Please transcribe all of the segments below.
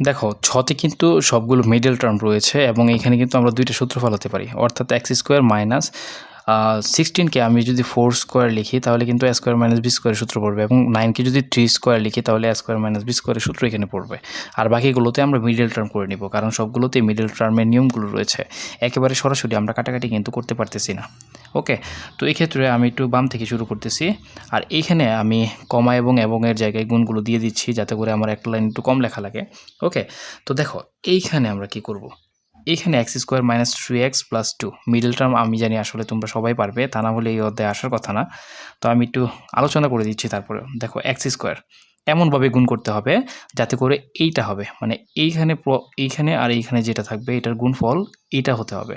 দেখো, ছতে কিন্তু সবগুলো মিডল টার্ম রয়েছে এবং এখানে কিন্তু আমরা দুইটা সূত্র ফলাতে পারি। অর্থাৎ এক্স স্কোয়ার মাইনাস সিক্সটিনকে আমি যদি ফোর স্কোয়ার লিখি, তাহলে কিন্তু এ স্কোয়ার মাইনাস বি স্কোয়ারের সূত্র পড়বে এবং নাইনকে যদি থ্রি স্কোয়ার লিখি, তাহলে এ স্কোয়ার মাইনাস বি স্কোয়ারের সূত্র এখানে পড়বে। আর বাকিগুলোতে আমরা মিডল টার্ম করে নিব, কারণ সবগুলোতে মিডল টার্মের নিয়মগুলো রয়েছে। একেবারে সরাসরি আমরা কাটাকাটি কিন্তু করতে পারতেছি না। ওকে তো এই ক্ষেত্রে আমি একটু বাম থেকে শুরু করতেছি। আর এইখানে আমি কমা এবং এবং এর জায়গায় গুণগুলো দিয়ে দিচ্ছি, যাতে করে আমার একটা লাইন একটু কম লেখা লাগে। ওকে তো দেখো, এইখানে আমরা কি করব? এইখানে X square minus three X plus two middle term আমি জানি আসলে তোমরা সবাই পারবে, তা না হলে এই অধ্যায়ে আসার কথা না। তো আমি একটু আলোচনা করে দিচ্ছি তারপরে। দেখো এক্স স্কোয়ার এমনভাবে গুণ করতে হবে যাতে করে এইটা হবে। মানে এইখানে এইখানে আর এইখানে যেটা থাকবে, এটার গুণফল এইটা হতে হবে।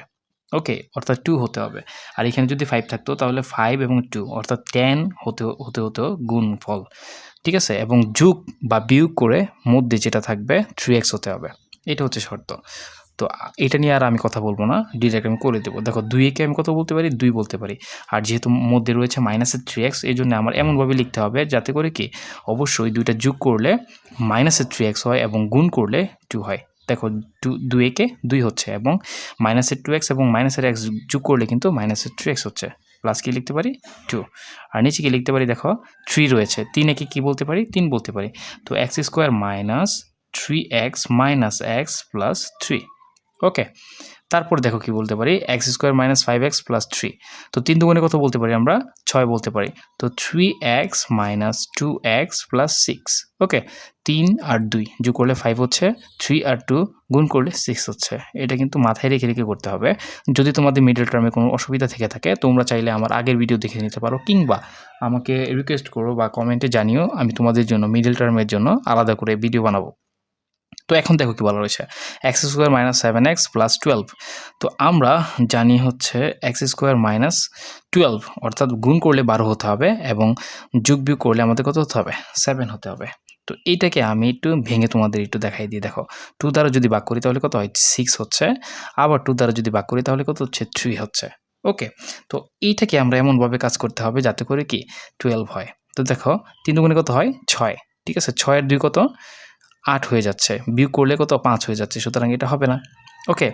ওকে, অর্থাৎ টু হতে হবে। আর এখানে যদি ফাইভ থাকতো, তাহলে ফাইভ এবং টু অর্থাৎ টেন হতে হতে, হতো গুণফল। ঠিক আছে? এবং যুগ বা বিয়োগ করে মধ্যে যেটা থাকবে থ্রি এক্স হতে হবে। এটা হচ্ছে শর্ত। তো এটা নিয়ে আর আমি কথা বলব না ডিরেক্ট আমি করে দেবো। দেখো, দুই একে আমি কত বলতে পারি? দুই বলতে পারি। আর যেহেতু মধ্যে রয়েছে মাইনাসের থ্রি এক্স এই জন্য আমার এমনভাবে লিখতে হবে যাতে করে কি? অবশ্যই দুইটা যোগ করলে মাইনাসের থ্রি এক্স হয় এবং গুণ করলে টু হয়। দেখো টু দুই একে দুই হচ্ছে এবং মাইনাসের টু এক্স এবং মাইনাসের এক্স যোগ করলে কিন্তু মাইনাসের থ্রি এক্স হচ্ছে। প্লাস কি লিখতে পারি? টু আর নিচে কি লিখতে পারি? দেখো থ্রি রয়েছে। তিন একে কী বলতে পারি? তিন বলতে পারি। তো X square minus three X minus X plus three okay. তারপর দেখো কি বলতে পারি X square minus five X plus three তো তিন দুগুণে কত বলতে পারি আমরা? ছয় বলতে পারি। তো three X minus two X plus six okay, তিন আর দুই যোগ করলে ফাইভ হচ্ছে থ্রি আর টু গুণ করলে সিক্স হচ্ছে। এটা কিন্তু মাথায় রেখে রেখে করতে হবে। যদি তোমাদের মিডল টার্মে কোনো অসুবিধা থেকে থাকে, তোমরা চাইলে আমার আগের ভিডিও দেখে নিতে পারো, কিংবা আমাকে রিকোয়েস্ট করো বা কমেন্টে জানিও, আমি তোমাদের জন্য মিডল টার্মের জন্য আলাদা করে ভিডিও বানাবো। তো এখন দেখো কি বলা রয়েছে X square minus seven X plus twelve তো আমরা জানি হচ্ছে এক্স স্কোয়ার মাইনাস টুয়েলভ অর্থাৎ গুণ করলে বারো হতে হবে এবং যোগ বিয়োগ করলে আমাদের কত হতে হবে? সেভেন হতে হবে। তো এইটাকে আমি একটু ভেঙে তোমাদের একটু দেখাই দিই, দেখো। টু দ্বারা যদি ভাগ করি তাহলে কত হয়? সিক্স হচ্ছে। আবার টু দ্বারা যদি ভাগ করি তাহলে কত হচ্ছে? থ্রি হচ্ছে। ওকে তো এইটাকে আমরা এমনভাবে কাজ করতে হবে যাতে করে কি? টুয়েলভ হয়। তো দেখো, তিন দুগুণে কত হয়? ছয়। ঠিক আছে? ছয়ের দুই কত? আট হয়ে যাচ্ছে, বিয়োগ করলে কত? পাঁচ হয়ে যাচ্ছে, সুতরাং এটা হবে না। ওকে,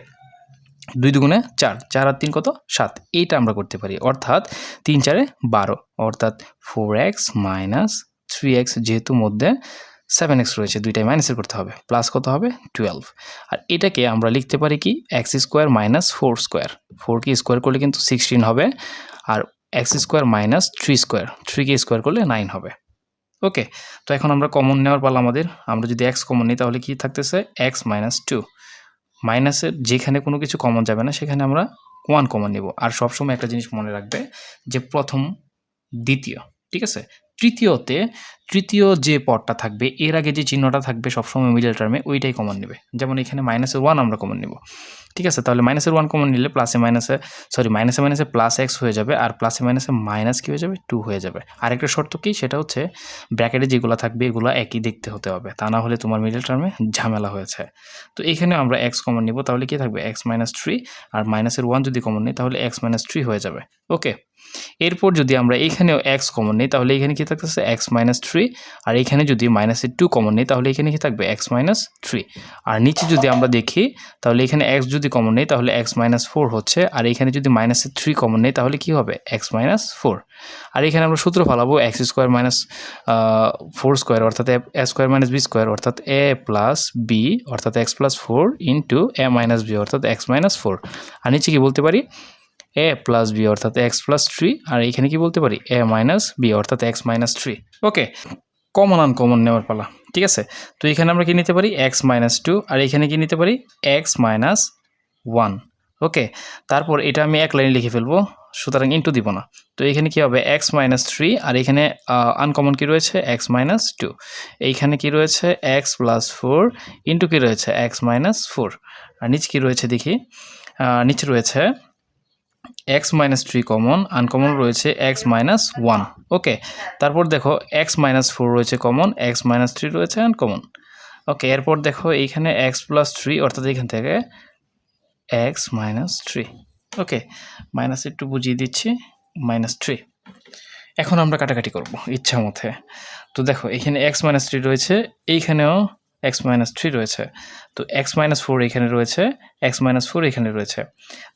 দুই দুগুণে চার চার আর তিন কত? সাত, এইটা আমরা করতে পারি। অর্থাৎ তিন চারে বারো, অর্থাৎ four X minus three X যেহেতু মধ্যে সেভেন এক্স রয়েছে, দুইটাই মাইনাসের করতে হবে প্লাস কত হবে? টুয়েলভ আর এটাকে আমরা লিখতে পারি কি? X square minus four square ফোরকে স্কোয়ার করলে কিন্তু সিক্সটিন হবে, আর X square minus three square থ্রিকে square করলে নাইন হবে। ওকে তো এখন আমরা কমন নেওয়ার পালা আমাদের। আমরা যদি এক্স কমন নিই, তাহলে কি থাকতেছে? এক্স মাইনাস টু মাইনাসের যেখানে কোনো কিছু কমন যাবে না, সেখানে আমরা ওয়ান কমন নেব। আর সবসময় একটা জিনিস মনে রাখবে যে প্রথম দ্বিতীয়, ঠিক আছে? তৃতীয়তে, তৃতীয় যে পদটা থাকবে, এর আগে যে চিহ্নটা থাকবে সবসময় মিডল টার্মে ওইটাই কমন নেবে। যেমন এখানে মাইনাসের ওয়ান আমরা কমন নেব। ঠিক আছে? তাহলে মাইনাসের ওয়ান কমন নিলে প্লাসে মাইনাসে সরি মাইনাসে মাইনাসে প্লাস এক্স হয়ে যাবে আর প্লাসে মাইনাসে মাইনাস কী হয়ে যাবে? টু হয়ে যাবে। আরেকটা শর্ত কি? সেটা হচ্ছে ব্র্যাকেটে যেগুলো থাকবে, এগুলো একই দেখতে হতে হবে। তা না হলে তোমার মিডল টার্মে ঝামেলা হয়েছে। তো এখানে আমরা এক্স কমন নিব, তাহলে কি থাকবে? এক্স মাইনাস থ্রি আর মাইনাসের ওয়ান যদি কমন নিই, তাহলে এক্স মাইনাস থ্রি হয়ে যাবে। ওকে এরপর যদি আমরা এখানেও এক্স কমন নিই, তাহলে এখানে কি থাকতেছে? এক্স মাইনাস থ্রি আর এখানে যদি মাইনাসের টু কমন নিই, তাহলে এখানে কি থাকবে? এক্স মাইনাস থ্রি আর নিচে যদি আমরা দেখি, তাহলে এখানে এক্স যদি কমন নেই, তাহলে এক্স মাইনাস ফোর হচ্ছে। আর এখানে যদি মাইনাসের থ্রি কমন নেই, তাহলে কি হবে? এক্স মাইনাস ফোর আর এখানে আমরা সূত্র ফেলাবো X square minus four square অর্থাৎ A square minus B square অর্থাৎ এ প্লাস বি অর্থাৎ X plus four into A minus B অর্থাৎ এক্স মাইনাস ফোর আর নিচে কি বলতে পারি? এ প্লাস বি অর্থাৎ এক্স প্লাস থ্রি আর এখানে কি বলতে পারি? এ মাইনাস বি অর্থাৎ X minus three okay common uncommon নেওয়ার পালা। ঠিক আছে? তো এখানে আমরা কি নিতে পারি? এক্স মাইনাস টু আর এখানে কি নিতে পারি? এক্স মাইনাস ওয়ান ওকে তারপর এটা আমি এক লাইনে লিখে ফেলব, সুতরাং ইন্টু দিব না। তো এখানে কি হবে? এক্স মাইনাস থ্রি আর এখানে আনকমন কি রয়েছে? এক্স মাইনাস টু এইখানে কি রয়েছে? এক্স প্লাস ফোর ইন্টু কি রয়েছে? এক্স মাইনাস ফোর আর নিচে কি রয়েছে দেখি? নিচে রয়েছে X minus three common uncommon রয়েছে এক্স মাইনাস ওয়ান ওকে তারপর দেখো এক্স মাইনাস ফোর রয়েছে কমন এক্স মাইনাস থ্রি রয়েছে আনকমন ওকে এরপর দেখো, এইখানে এক্স প্লাস থ্রি অর্থাৎ এখান থেকে X minus three okay minus একটু বুঝিয়ে দিচ্ছি মাইনাস থ্রি এখন আমরা কাটাকাটি করব, ইচ্ছা মতে। তো দেখো, এখানে এক্স মাইনাস থ্রি রয়েছে, এইখানেও এক্স মাইনাস থ্রি রয়েছে। তো এক্স মাইনাস ফোর এখানে রয়েছে এক্স মাইনাস ফোর এখানে রয়েছে।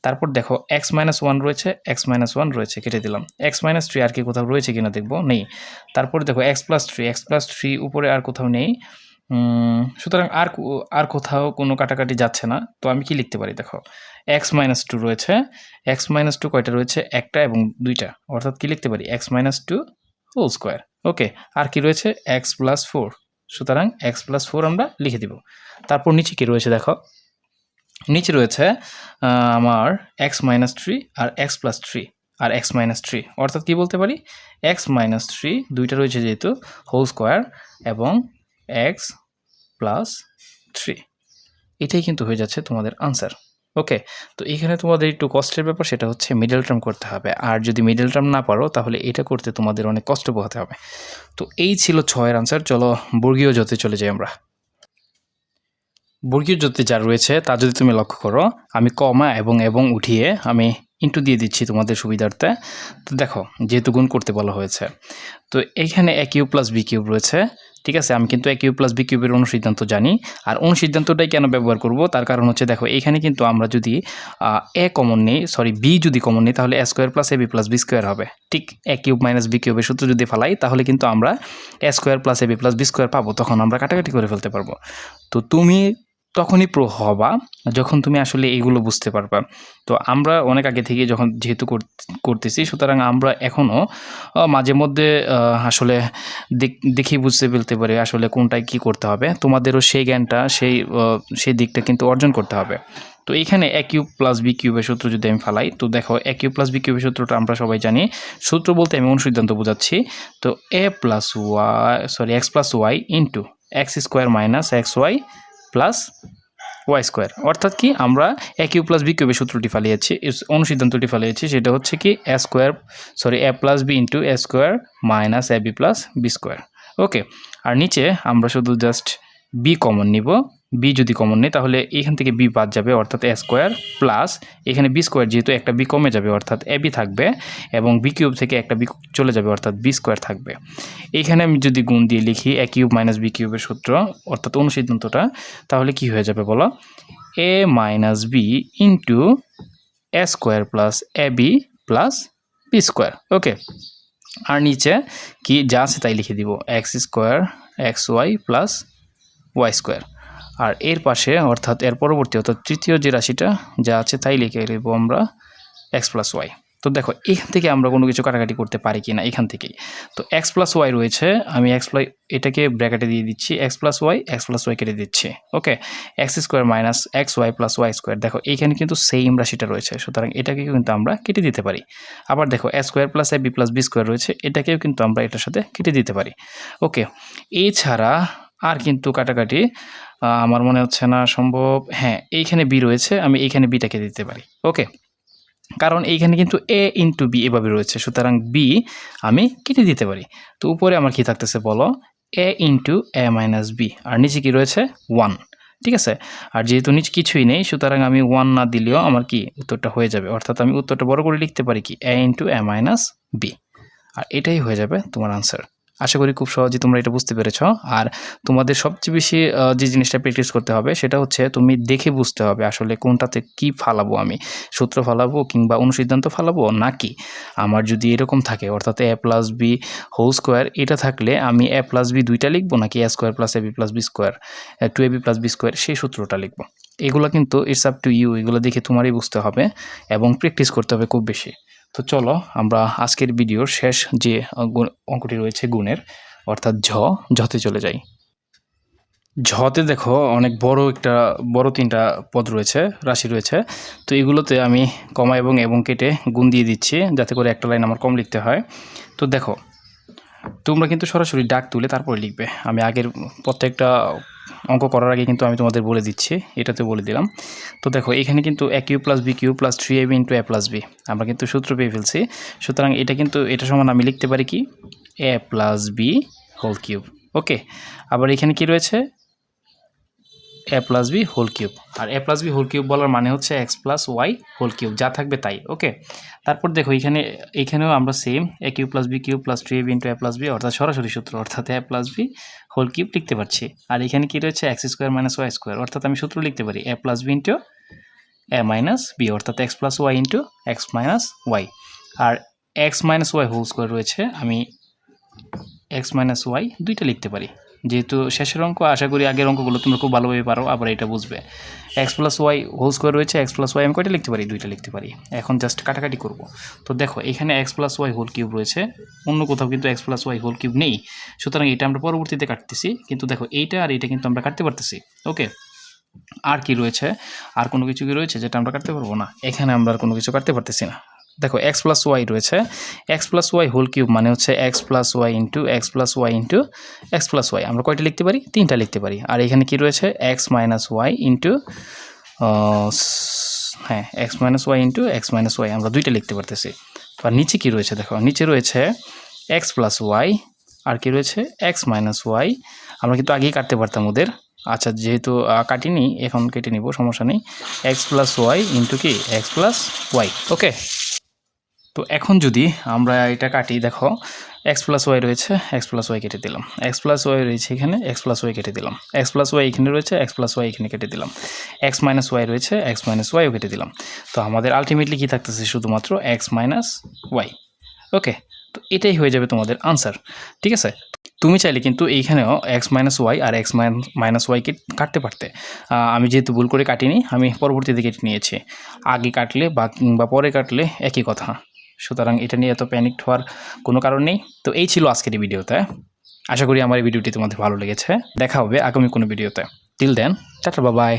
তারপর দেখো এক্স মাইনাস ওয়ান রয়েছে এক্স মাইনাস ওয়ান রয়েছে, কেটে দিলাম। এক্স মাইনাস থ্রি আর কি কোথাও রয়েছে কিনা দেখব? নেই। তারপর দেখো X plus three X plus three উপরে আর কোথাও নেই। সুতরাং আর আর কোথাও কোনো কাটাকাটি যাচ্ছে না। তো আমি কি লিখতে পারি? দেখো এক্স মাইনাস টু রয়েছে। এক্স মাইনাস টু কয়টা রয়েছে? একটা এবং দুইটা। অর্থাৎ কি লিখতে পারি? X minus two whole square okay, আর কি রয়েছে? এক্স প্লাস ফোর সুতরাং এক্স প্লাস ফোর আমরা লিখে দিব। তারপর নিচে কি রয়েছে? দেখো, নিচে রয়েছে আমার এক্স মাইনাস থ্রি আর এক্স প্লাস থ্রি আর এক্স মাইনাস থ্রি অর্থাৎ কি বলতে পারি? এক্স মাইনাস থ্রি দুইটা রয়েছে যেহেতু হোল স্কোয়ার এবং এক্স প্লাস থ্রি এটাই কিন্তু হয়ে যাচ্ছে তোমাদের আনসার ওকে তো এখানে তোমাদের একটু কষ্টের ব্যাপার, সেটা হচ্ছে মিডল টার্ম করতে হবে। আর যদি মিডল টার্ম না পারো, তাহলে এটা করতে তোমাদের অনেক কষ্ট পোহাতে হবে। তো এই ছিল ছয়ের আনসার চলো বর্গীয় যতে চলে যাই আমরা। বর্গীয় যতে যা রয়েছে, তা যদি তুমি লক্ষ্য করো, আমি কমা এবং এবং উঠিয়ে আমি ইন্টু দিয়ে দিচ্ছি তোমাদের সুবিধার্থে। তো দেখো, যেহেতু গুণ করতে বলা হয়েছে। তো এইখানে A cube plus B cube রয়েছে। ঠিক আছে, আমি কিন্তু এ কিউ প্লাস বি কিউবের অনুসিদ্ধান্ত জানি। আর অনুসিদ্ধান্তটাই কেন ব্যবহার করব? তার কারণ হচ্ছে দেখো, এখানে কিন্তু আমরা যদি এ কমন নিই সরি বি যদি কমন নিই, তাহলে A square plus A B plus B square হবে। ঠিক এ কিউব মাইনাস বি কিউবের সূত্র যদি ফেলাই, তাহলে কিন্তু আমরা A square plus A B plus B square পাবো, তখন আমরা কাটাকাটি করে ফেলতে পারব। তো তুমি তখনই প্রো হবা যখন তুমি আসলে এইগুলো বুঝতে পারবা। তো আমরা অনেক আগে থেকে যখন যেহেতু কর- করতেছি, সুতরাং আমরা এখনও মাঝে মধ্যে আসলে দেখ- বুঝতে ফেলতে পারি আসলে কোনটায় কি করতে হবে। তোমাদেরও সেই জ্ঞানটা, সেই সেই দিকটা কিন্তু অর্জন করতে হবে। তো এইখানে এ কিউব প্লাস বি কিউবের সূত্র যদি আমি ফালাই, তো দেখো এ কিউব প্লাস বি কিউবের সূত্রটা আমরা সবাই জানি। সূত্র বলতে আমি অনুসিদ্ধান্ত বোঝাচ্ছি। তো A plus Y sorry X plus Y into X square minus X Y plus Y square অর্থাৎ কি? আমরা এ কিউ প্লাস বি কিউবের সূত্রটি ফালিয়েছি অনুসিদ্ধান্তটি ফালিয়েছি, সেটা হচ্ছে কি A square sorry A plus B into A square minus A B plus B square okay আর নিচে আমরা শুধু জাস্ট বি কমন নিব। বি যদি কমন নেই, তাহলে এখান থেকে বি বাদ যাবে, অর্থাৎ এ স্কোয়ার প্লাস এখানে বি স্কোয়ার যেহেতু একটা বি কমে যাবে, অর্থাৎ এ বি থাকবে এবং বি কিউব থেকে একটা বি চলে যাবে, অর্থাৎ বি স্কোয়ার থাকবে। এখানে আমি যদি গুণ দিয়ে লিখি এ কিউব মাইনাস বি কিউবের সূত্র, অর্থাৎ অনুসিদ্ধান্তটা, তাহলে কি হয়ে যাবে বলো? A minus B into A square plus A B plus B square okay আর নিচে কি যা আছে তাই লিখে দিব X square X Y plus Y square আর এর পাশে, অর্থাৎ এর পরবর্তী, অর্থাৎ তৃতীয় যে রাশিটা যা আছে তাই লিখে দেবো আমরা এক্স প্লাস ওয়াই তো দেখো, এখান থেকে আমরা কোনো কিছু কাটাকাটি করতে পারি কি না এখান থেকেই। তো এক্স প্লাস ওয়াই রয়েছে, আমি এক্স প্লাই এটাকে ব্র্যাকেটে দিয়ে দিচ্ছি X plus Y X plus Y কেটে দিচ্ছি okay X square minus X Y plus Y square দেখো এইখানে কিন্তু সেম রাশিটা রয়েছে, সুতরাং এটাকে কিন্তু আমরা কেটে দিতে পারি। আবার দেখো A square plus A B plus B square রয়েছে, এটাকেও কিন্তু আমরা এটার সাথে কেটে দিতে পারি ওকে এছাড়া আর কিন্তু কাটাকাটি আমার মনে হচ্ছে না সম্ভব। হ্যাঁ এইখানে বি রয়েছে, আমি এইখানে বিটাকে দিতে পারি। ওকে কারণ এইখানে কিন্তু এ ইন্টু বি এভাবে রয়েছে, সুতরাং বি আমি কেটে দিতে পারি। তো উপরে আমার কি থাকতেছে বলো? A into A minus B আর নিচে কি রয়েছে? ওয়ান ঠিক আছে? আর যেহেতু নিচে কিছুই নেই, সুতরাং আমি ওয়ান না দিলেও আমার কি উত্তরটা হয়ে যাবে? অর্থাৎ আমি উত্তরটা বড় করে লিখতে পারি কি? A into A minus B আর এটাই হয়ে যাবে তোমার আনসার আশা করি খুব সহজে তোমরা এটা বুঝতে পেরেছ। আর তোমাদের সবচেয়ে বেশি যে জিনিসটা প্র্যাকটিস করতে হবে সেটা হচ্ছে তুমি দেখে বুঝতে হবে আসলে কোনটাতে কি ফালাবো আমি। সূত্র ফালাবো কিংবা অনুসিদ্ধান্ত ফালাবো নাকি? আমার যদি এরকম থাকে, অর্থাৎ A plus B whole square এটা থাকলে আমি এ প্লাস বি দুইটা লিখব নাকি A square plus A B plus B square two A B plus B square সেই সূত্রটা লিখব। এগুলো কিন্তু ইটস আপ টু ইউ এগুলো দেখে তোমারই বুঝতে হবে এবং প্র্যাকটিস করতে হবে খুব বেশি। তো চলো আমরা আজকের ভিডিওর শেষ যে অঙ্কটি রয়েছে গুণের, অর্থাৎ ঝ, ঝতে চলে যাই। ঝতে দেখো অনেক বড় একটা, বড় তিনটা পদ রয়েছে, রাশি রয়েছে। তো এগুলোতে আমি কমা এবং এবং কেটে গুণ দিয়ে দিচ্ছি, যাতে করে একটা লাইন আমার কম লিখতে হয়। তো দেখো, তোমরা কিন্তু সরাসরি ডাক তুলে তারপরে লিখবে। আমি আগের প্রত্যেকটা অঙ্ক করার আগে কিন্তু আমি তোমাদের বলে দিচ্ছি, এটাতে বলে দিলাম। তো দেখো, এখানে কিন্তু A cube plus B cube plus three A B into A plus B, আমরা কিন্তু সূত্র পেয়ে ফেলছি। সুতরাং এটা কিন্তু, এটা সমান আমি লিখতে পারি কি? A plus B whole cube, okay? আবার এখানে কি রয়েছে? A plus B whole cube R A plus B whole cube বলার মানে হচ্ছে X plus Y whole cube যা থাকবে তাই ওকে তারপর দেখো এখানে, এখানেও আমরা same A cube plus B cube plus three A B into A plus B অর্থাৎ সরাসরি সূত্র, অর্থাৎ A plus B whole cube লিখতে পারছি। আর এখানে কি রয়েছে? X square minus Y square অর্থাৎ আমি সূত্র লিখতে পারি A plus B into A minus B অর্থাৎ X plus Y into X minus Y আর X minus Y whole square রয়েছে, আমি এক্স মাইনাস ওয়াই দুইটা লিখতে পারি। যেহেতু শেষের অঙ্ক, আশা করি আগের অঙ্কগুলো তোমরা খুব ভালোভাবে পারো, আবার এটা বুঝবে। X plus Y whole square রয়েছে এক্স প্লাস ওয়াই আমি কয়টা লিখতে পারি? দুইটা লিখতে পারি। এখন জাস্ট কাটাকাটি করব। তো দেখো, এখানে X plus Y whole cube রয়েছে, অন্য কোথাও কিন্তু X plus Y whole cube নেই। সুতরাং এটা আমরা পরবর্তীতে কাটতেছি, কিন্তু দেখো এইটা আর এইটা কিন্তু আমরা কাটতে পারতেছি, ওকে? আর কি রয়েছে? আর কোনো কিছু কি রয়েছে যেটা আমরা কাটতে পারব না? এখানে আমরা আর কোনো কিছু কাটতে পারতেছি না। দেখো এক্স প্লাস ওয়াই রয়েছে X plus Y whole cube মানে হচ্ছে X plus Y into X plus Y into X plus Y আমরা কয়টা লিখতে পারি? তিনটা লিখতে পারি। আর এখানে কি রয়েছে? এক্স মাইনাস ওয়াই ইন্টু হ্যাঁ X minus Y into X minus Y আমরা দুইটা লিখতে পারতেছি। আর নিচে কি রয়েছে দেখো? নিচে রয়েছে এক্স প্লাস ওয়াই আর কি রয়েছে? এক্স মাইনাস ওয়াই আমরা কিন্তু আগেই কাটতে পারতাম ওদের। আচ্ছা যেহেতু কাটিনি, এখন কেটে নিব, সমস্যা নেই। এক্স প্লাস ওয়াই ইন্টু কি? এক্স প্লাস ওয়াই ওকে তো এখন যদি আমরা এটা কাটি দেখো এক্স প্লাস ওয়াই রয়েছে এক্স প্লাস ওয়াই কেটে দিলাম। এক্স প্লাস ওয়াই রয়েছে এখানে এক্স প্লাস ওয়াই কেটে দিলাম। এক্স প্লাস ওয়াই এখানে রয়েছে এক্স প্লাস ওয়াই এখানে কেটে দিলাম। এক্স মাইনাস ওয়াই রয়েছে এক্স মাইনাস ওয়াইও কেটে দিলাম। তো আমাদের আলটিমেটলি কী থাকতেছে? শুধুমাত্র এক্স মাইনাস ওয়াই ওকে তো এটাই হয়ে যাবে তোমাদের আনসার ঠিক আছে? তুমি চাইলে কিন্তু এইখানেও এক্স মাইনাস ওয়াই আর এক্স মাইনাস ওয়াইকে কাটতে পারতে। আমি যেহেতু ভুল করে কাটিনি, আমি পরবর্তীতে কেটে নিয়েছি। আগে কাটলে বা পরে কাটলে একই কথা। সুতরাং এটা নিয়ে এত প্যানিক হওয়ার কোনো কারণ নেই। তো এই ছিল আজকের এই ভিডিওতে। আশা করি আমার এই ভিডিওটি তোমাদের ভালো লেগেছে। দেখা হবে আগামী কোনো ভিডিওতে। টিল দেন টাটা বাবাই